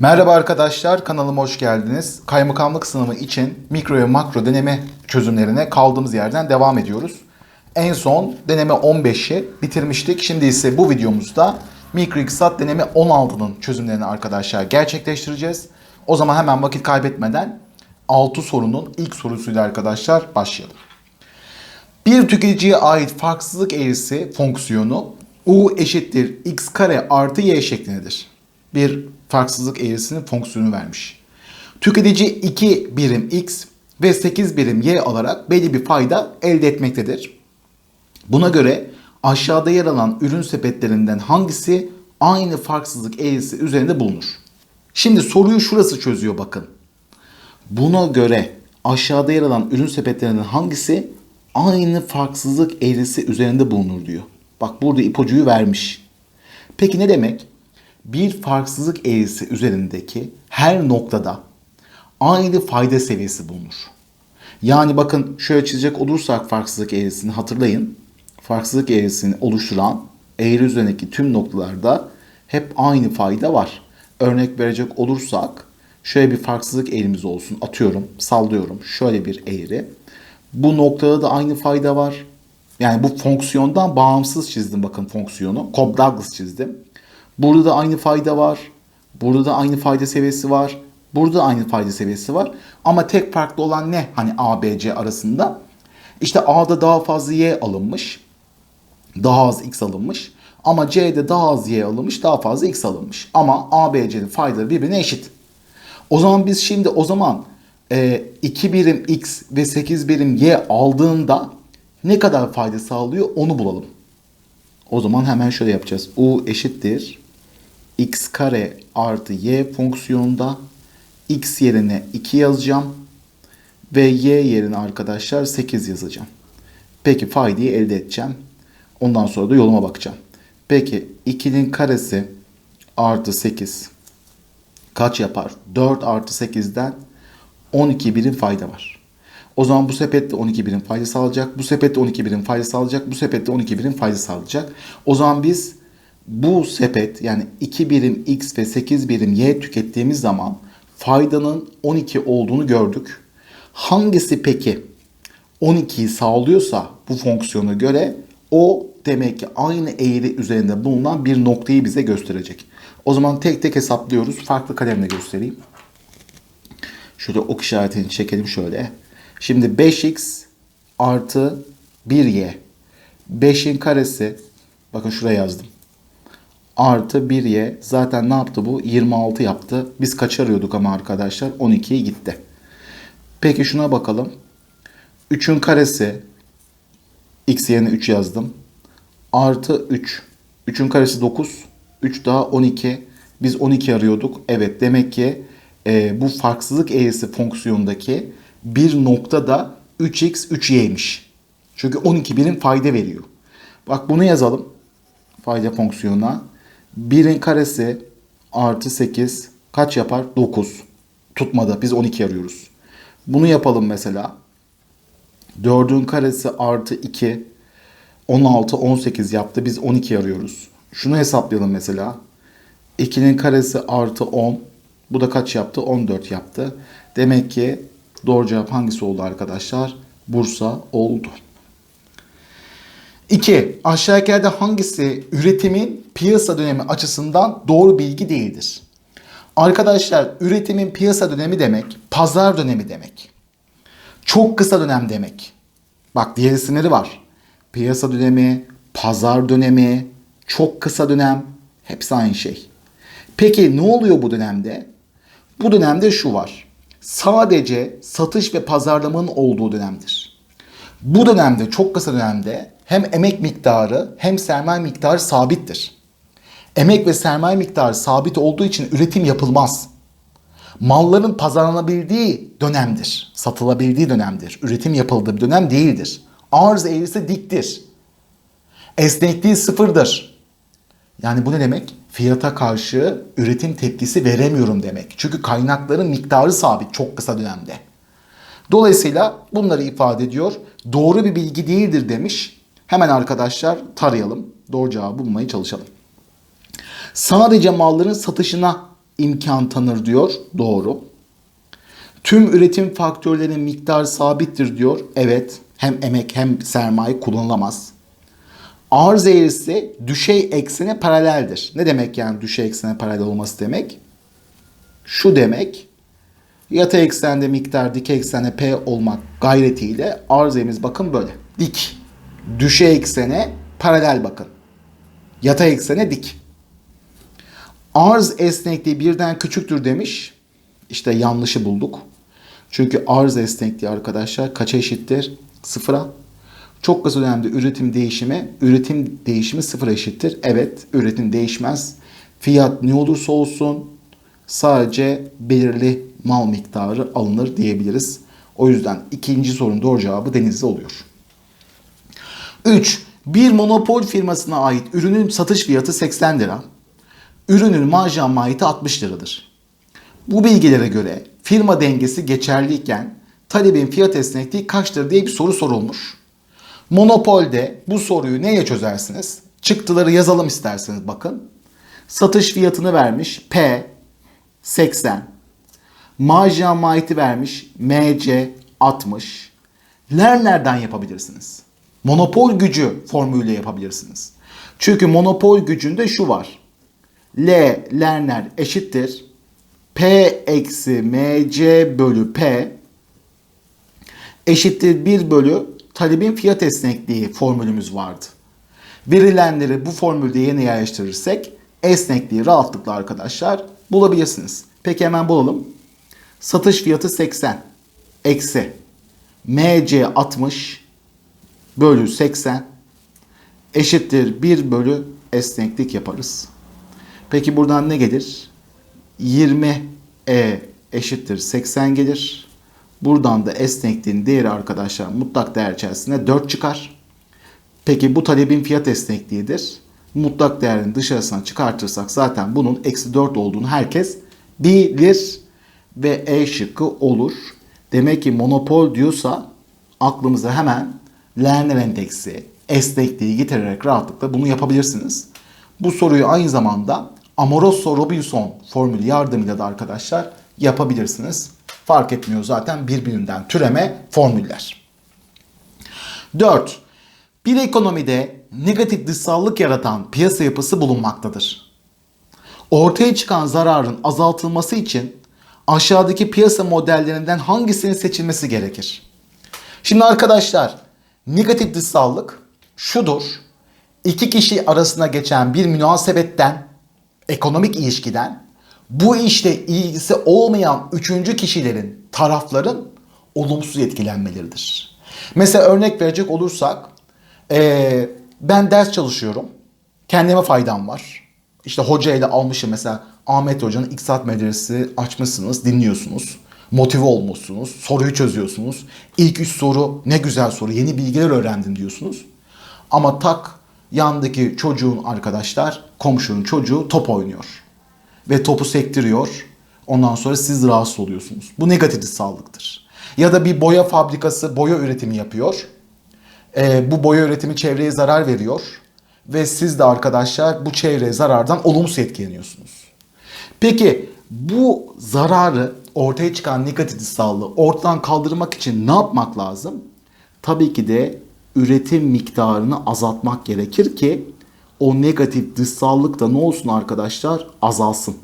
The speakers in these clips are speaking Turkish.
Merhaba arkadaşlar, kanalıma hoş geldiniz. Kaymakamlık sınavı için mikro ve makro deneme çözümlerine kaldığımız yerden devam ediyoruz. En son deneme 15'i bitirmiştik. Şimdi ise bu videomuzda mikro iktisat deneme 16'nın çözümlerini arkadaşlar gerçekleştireceğiz. O zaman hemen vakit kaybetmeden 6 sorunun ilk sorusuyla arkadaşlar başlayalım. Bir tüketiciye ait farksızlık eğrisi fonksiyonu u eşittir x kare artı y şeklindedir. Bir farksızlık eğrisinin fonksiyonu vermiş. Tüketici 2 birim x ve 8 birim y alarak belli bir fayda elde etmektedir. Buna göre aşağıda yer alan ürün sepetlerinden hangisi aynı farksızlık eğrisi üzerinde bulunur? Şimdi soruyu şurası çözüyor bakın. Buna göre aşağıda yer alan ürün sepetlerinden hangisi aynı farksızlık eğrisi üzerinde bulunur diyor. Bak burada ipucuyu vermiş. Peki ne demek? Bir farksızlık eğrisi üzerindeki her noktada aynı fayda seviyesi bulunur. Yani bakın şöyle çizecek olursak farksızlık eğrisini hatırlayın. Farksızlık eğrisini oluşturan eğri üzerindeki tüm noktalarda hep aynı fayda var. Örnek verecek olursak şöyle bir farksızlık eğrimiz olsun. Atıyorum, sallıyorum. Şöyle bir eğri. Bu noktada da aynı fayda var. Yani bu fonksiyondan bağımsız çizdim bakın fonksiyonu. Cobb-Douglas çizdim. Burada da aynı fayda var. Burada da aynı fayda seviyesi var. Burada da aynı fayda seviyesi var. Ama tek farklı olan ne? Hani A, B, C arasında. İşte A'da daha fazla Y alınmış. Daha az X alınmış. Ama C'de daha az Y alınmış. Daha fazla X alınmış. Ama A, B, C'nin faydaları birbirine eşit. O zaman biz şimdi o zaman e, 2 birim X ve 8 birim Y aldığında ne kadar fayda sağlıyor onu bulalım. O zaman hemen şöyle yapacağız. U eşittir x kare artı y fonksiyonunda x yerine 2 yazacağım ve y yerine arkadaşlar 8 yazacağım. Peki faydayı elde edeceğim. Ondan sonra da yoluma bakacağım. Peki 2'nin karesi artı 8 kaç yapar? 4 artı 8'den 12 birim fayda var. O zaman bu sepette 12 birim fayda sağlayacak. Bu sepette 12 birim fayda sağlayacak. Bu sepette 12 birim fayda sağlayacak. O zaman biz bu sepet yani 2 birim x ve 8 birim y tükettiğimiz zaman faydanın 12 olduğunu gördük. Hangisi peki 12'yi sağlıyorsa bu fonksiyona göre o demek ki aynı eğri üzerinde bulunan bir noktayı bize gösterecek. O zaman tek tek hesaplıyoruz. Farklı kalemle göstereyim. Şurada ok işaretini çekelim şöyle. Şimdi 5x artı 1y. 5'in karesi bakın şuraya yazdım. Artı 1y zaten ne yaptı bu? 26 yaptı. Biz kaç arıyorduk ama arkadaşlar? 12'ye gitti. Peki şuna bakalım. 3'ün karesi x yerine 3 yazdım. Artı 3. 3'ün karesi 9. 3 daha 12. Biz 12 arıyorduk. Evet demek ki e, bu farksızlık eğrisi fonksiyondaki bir noktada 3x 3y'ymiş. Çünkü 12 birim fayda veriyor. Bak bunu yazalım. Fayda fonksiyonuna. 1'in karesi artı 8 kaç yapar? 9. Tutmadı. Biz 12 arıyoruz. Bunu yapalım mesela. 4'ün karesi artı 2 16 18 yaptı. Biz 12 arıyoruz. Şunu hesaplayalım mesela. 2'nin karesi artı 10. Bu da kaç yaptı? 14 yaptı. Demek ki doğru cevap hangisi oldu arkadaşlar? Bursa oldu. 2. Aşağıdakilerde hangisi üretimin piyasa dönemi açısından doğru bilgi değildir? Arkadaşlar üretimin piyasa dönemi demek pazar dönemi demek. Çok kısa dönem demek. Bak diğer isimleri var. Piyasa dönemi, pazar dönemi, çok kısa dönem hepsi aynı şey. Peki ne oluyor bu dönemde? Bu dönemde şu var. Sadece satış ve pazarlamanın olduğu dönemdir. Bu dönemde çok kısa dönemde hem emek miktarı hem sermaye miktarı sabittir. Emek ve sermaye miktarı sabit olduğu için üretim yapılmaz. Malların pazarlanabildiği dönemdir. Satılabildiği dönemdir. Üretim yapıldığı bir dönem değildir. Arz eğrisi diktir. Esnekliği sıfırdır. Yani bu ne demek? Fiyata karşı üretim tepkisi veremiyorum demek. Çünkü kaynakların miktarı sabit çok kısa dönemde. Dolayısıyla bunları ifade ediyor. Doğru bir bilgi değildir demiş. Hemen arkadaşlar tarayalım. Doğru cevabı bulmaya çalışalım. Sadece malların satışına imkan tanır diyor. Doğru. Tüm üretim faktörlerinin miktarı sabittir diyor. Evet. Hem emek hem sermaye kullanılamaz. Arz eğrisi düşey eksene paraleldir. Ne demek yani düşey eksene paralel olması demek? Şu demek. Yatay eksende miktar, dikey eksende P olmak gayretiyle arz eğrimiz bakın böyle. Dik. Düşey eksene paralel bakın. Yatay eksene dik. Arz esnekliği birden küçüktür demiş. İşte yanlışı bulduk. Çünkü arz esnekliği arkadaşlar kaça eşittir? Sıfıra. Çok kısa dönemde üretim değişimi, üretim değişimi sıfıra eşittir. Evet, üretim değişmez. Fiyat ne olursa olsun sadece belirli mal miktarı alınır diyebiliriz. O yüzden ikinci sorunun doğru cevabı denizli oluyor. 3. Bir monopol firmasına ait ürünün satış fiyatı 80 lira. Ürünün marjin maliyeti 60 liradır. Bu bilgilere göre firma dengesi geçerliyken talebin fiyat esnekliği kaçtır diye bir soru sorulmuş. Monopolde bu soruyu neye çözersiniz? Çıktıları yazalım isterseniz bakın. Satış fiyatını vermiş P 80. Marjin maliyeti vermiş MC 60. Lerner'den yapabilirsiniz. Monopol gücü formülüyle yapabilirsiniz. Çünkü monopol gücünde şu var. L Lerner eşittir. P eksi MC bölü P eşittir 1 bölü talebin fiyat esnekliği formülümüz vardı. Verilenleri bu formülde yerine yerleştirirsek esnekliği rahatlıkla arkadaşlar bulabilirsiniz. Peki hemen bulalım. Satış fiyatı 80 eksi MC 60 bölü 80 eşittir 1 bölü esneklik yaparız. Peki buradan ne gelir? 20 E eşittir 80 gelir. Buradan da esnekliğin değeri arkadaşlar mutlak değer içerisinde 4 çıkar. Peki bu talebin fiyat esnekliğidir. Mutlak değerin dışarısına çıkartırsak zaten bunun eksi 4 olduğunu herkes bilir ve E şıkkı olur. Demek ki monopol diyorsa aklımıza hemen Lerner endeksi, esnekliği getirerek rahatlıkla bunu yapabilirsiniz. Bu soruyu aynı zamanda Amoroso-Robinson formülü yardımıyla da arkadaşlar yapabilirsiniz. Fark etmiyor zaten birbirinden türeme formüller. 4. Bir ekonomide negatif dışsallık yaratan piyasa yapısı bulunmaktadır. Ortaya çıkan zararın azaltılması için aşağıdaki piyasa modellerinden hangisinin seçilmesi gerekir? Şimdi arkadaşlar negatif dışsallık şudur. İki kişi arasında geçen bir münasebetten, ekonomik ilişkiden bu işle ilgisi olmayan üçüncü kişilerin, tarafların olumsuz etkilenmeleridir. Mesela örnek verecek olursak, ee, ben ders çalışıyorum, kendime faydam var. İşte hoca ile almışım mesela Ahmet Hoca'nın İktisat Medresesi açmışsınız, dinliyorsunuz. Motive olmuşsunuz, soruyu çözüyorsunuz. İlk üç soru ne güzel soru, yeni bilgiler öğrendim diyorsunuz. Ama tak yandaki çocuğun arkadaşlar, komşunun çocuğu top oynuyor. Ve topu sektiriyor. Ondan sonra siz rahatsız oluyorsunuz. Bu negatif sağlıktır. Ya da bir boya fabrikası boya üretimi yapıyor. Ee, bu boya üretimi çevreye zarar veriyor. Ve siz de arkadaşlar bu çevreye zarardan olumsuz etkileniyorsunuz. Peki bu zararı ortaya çıkan negatif sağlığı ortadan kaldırmak için ne yapmak lazım? Tabii ki de üretim miktarını azaltmak gerekir ki o negatif dışsallık da ne olsun arkadaşlar azalsın.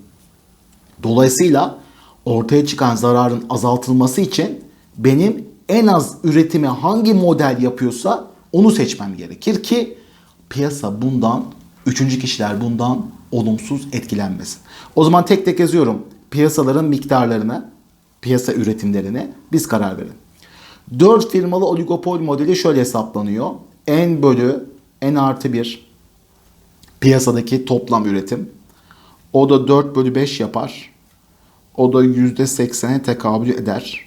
Dolayısıyla ortaya çıkan zararın azaltılması için benim en az üretimi hangi model yapıyorsa onu seçmem gerekir ki piyasa bundan, üçüncü kişiler bundan olumsuz etkilenmesin. O zaman tek tek yazıyorum. Piyasaların miktarlarına, piyasa üretimlerine biz karar verin. 4 firmalı oligopol modeli şöyle hesaplanıyor. N bölü N artı 1 piyasadaki toplam üretim. O da 4 bölü 5 yapar. O da %80'e tekabül eder.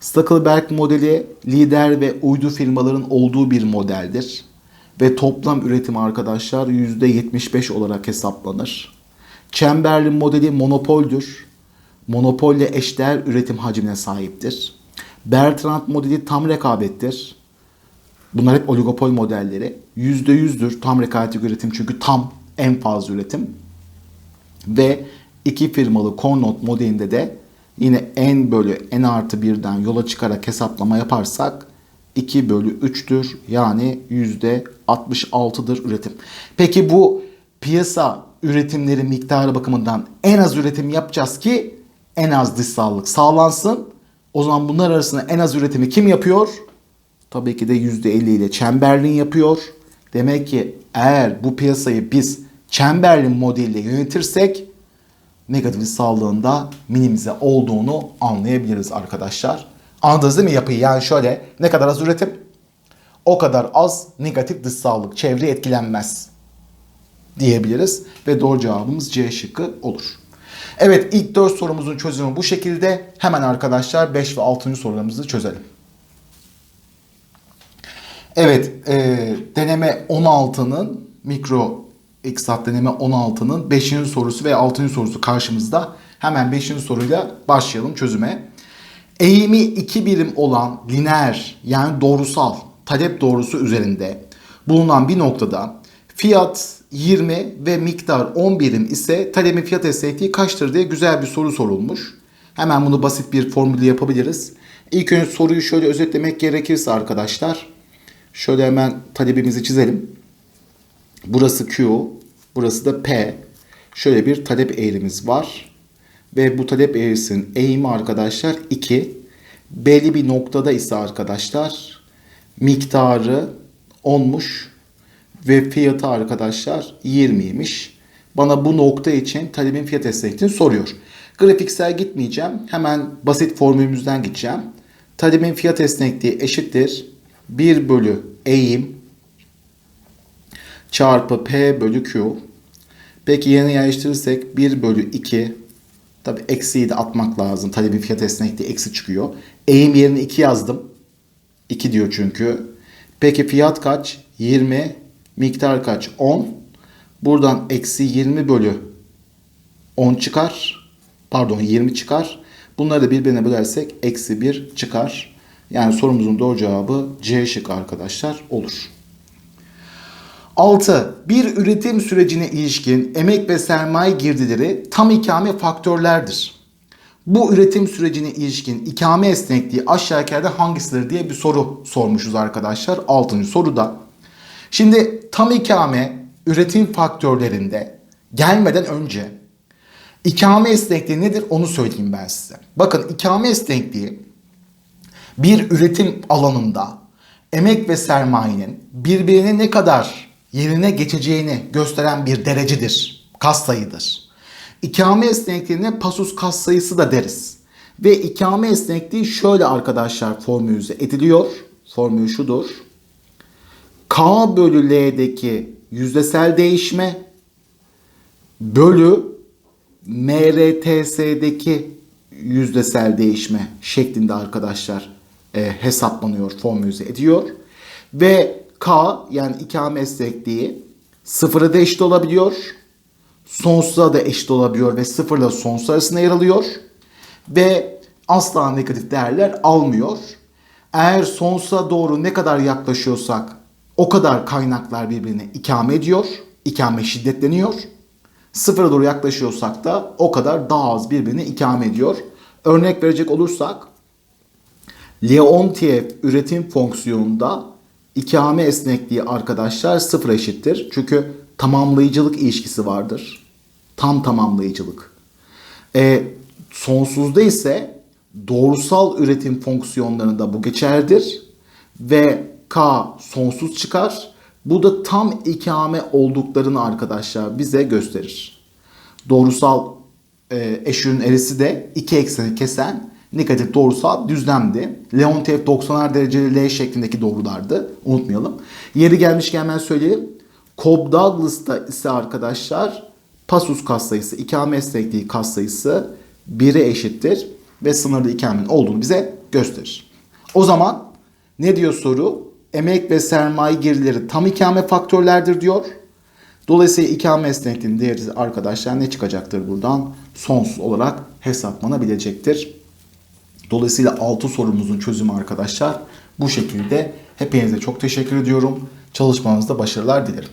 Stackelberg modeli lider ve uydu firmaların olduğu bir modeldir. Ve toplam üretim arkadaşlar %75 olarak hesaplanır. Chamberlain modeli monopoldür. Monopolle eşdeğer üretim hacmine sahiptir. Bertrand modeli tam rekabettir. Bunlar hep oligopol modelleri. %100'dür tam rekabetli üretim çünkü tam en fazla üretim. Ve iki firmalı Cornot modelinde de yine n bölü n artı birden yola çıkarak hesaplama yaparsak 2 bölü 3'tür. Yani %66'dır üretim. Peki bu piyasa üretimleri miktarı bakımından en az üretim yapacağız ki en az dışsallık sağlansın. O zaman bunlar arasında en az üretimi kim yapıyor? Tabii ki de %50 ile Chamberlain yapıyor. Demek ki eğer bu piyasayı biz Chamberlain modeliyle yönetirsek negatif sağlığında minimize olduğunu anlayabiliriz arkadaşlar. Anladınız değil mi yapıyı? Yani şöyle ne kadar az üretim o kadar az negatif dış sağlık çevre etkilenmez diyebiliriz. Ve doğru cevabımız C şıkkı olur. Evet ilk 4 sorumuzun çözümü bu şekilde. Hemen arkadaşlar 5 ve 6. sorularımızı çözelim. Evet e, deneme 16'nın mikro İktisat deneme 16'nın 5. sorusu ve 6. sorusu karşımızda. Hemen 5. soruyla başlayalım çözüme. Eğimi 2 birim olan lineer yani doğrusal talep doğrusu üzerinde bulunan bir noktada fiyat 20 ve miktar 10 birim ise talebin fiyat esnekliği kaçtır diye güzel bir soru sorulmuş. Hemen bunu basit bir formülü yapabiliriz. İlk önce soruyu şöyle özetlemek gerekirse arkadaşlar. Şöyle hemen talebimizi çizelim. Burası Q, burası da P. Şöyle bir talep eğrimiz var. Ve bu talep eğrisinin eğimi arkadaşlar 2. Belli bir noktada ise arkadaşlar miktarı 10'muş ve fiyatı arkadaşlar 20'ymiş. Bana bu nokta için talebin fiyat esnekliğini soruyor. Grafiksel gitmeyeceğim. Hemen basit formülümüzden gideceğim. Talebin fiyat esnekliği eşittir. 1 bölü eğim çarpı P bölü Q. Peki yerine yerleştirirsek 1 bölü 2 tabi eksiyi de atmak lazım. Talebin fiyat esnekliği eksi çıkıyor. Eğim yerine 2 yazdım. 2 diyor çünkü. Peki fiyat kaç? 20. Miktar kaç? 10. Buradan eksi 20 bölü 10 çıkar. Pardon 20 çıkar. Bunları da birbirine bölersek eksi 1 çıkar. Yani sorumuzun doğru cevabı C şık arkadaşlar olur. 6. Bir üretim sürecine ilişkin emek ve sermaye girdileri tam ikame faktörlerdir. Bu üretim sürecine ilişkin ikame esnekliği aşağı yukarıda hangisidir diye bir soru sormuşuz arkadaşlar 6. soruda. Şimdi tam ikame üretim faktörlerinde gelmeden önce ikame esnekliği nedir onu söyleyeyim ben size. Bakın ikame esnekliği bir üretim alanında emek ve sermayenin birbirine ne kadar yerine geçeceğini gösteren bir derecedir. Kas sayıdır. İkame esnekliğine pasus kas sayısı da deriz. Ve ikame esnekliği şöyle arkadaşlar formülize ediliyor. Formül şudur. K bölü L'deki yüzdesel değişme bölü MRTS'deki yüzdesel değişme şeklinde arkadaşlar e, hesaplanıyor, formülize ediyor. Ve K yani ikame esnekliği sıfıra da eşit olabiliyor. Sonsuza da eşit olabiliyor ve sıfırla sonsuz arasında yer alıyor. Ve asla negatif değerler almıyor. Eğer sonsuza doğru ne kadar yaklaşıyorsak o kadar kaynaklar birbirine ikame ediyor. İkame şiddetleniyor. Sıfıra doğru yaklaşıyorsak da o kadar daha az birbirine ikame ediyor. Örnek verecek olursak Leontief üretim fonksiyonunda ikame esnekliği arkadaşlar sıfır eşittir. Çünkü tamamlayıcılık ilişkisi vardır. Tam tamamlayıcılık. E, sonsuzda ise doğrusal üretim fonksiyonlarında bu geçerlidir. Ve K sonsuz çıkar. Bu da tam ikame olduklarını arkadaşlar bize gösterir. Doğrusal e, eşürün erisi de iki ekseni kesen negatif doğrusal düzlemdi. Leontief 90'ar dereceli L şeklindeki doğrulardı. Unutmayalım. Yeri gelmişken hemen söyleyeyim. Cobb Douglas'ta ise arkadaşlar pasus katsayısı, ikame esnekliği katsayısı 1'e eşittir ve sınırlı ikamenin olduğunu bize gösterir. O zaman ne diyor soru? Emek ve sermaye girdileri tam ikame faktörlerdir diyor. Dolayısıyla ikame esnekliğinin değeri arkadaşlar ne çıkacaktır buradan? Sonsuz olarak hesaplanabilecektir. Dolayısıyla 6 sorumuzun çözümü arkadaşlar bu şekilde. Hepinize çok teşekkür ediyorum. Çalışmanızda başarılar dilerim.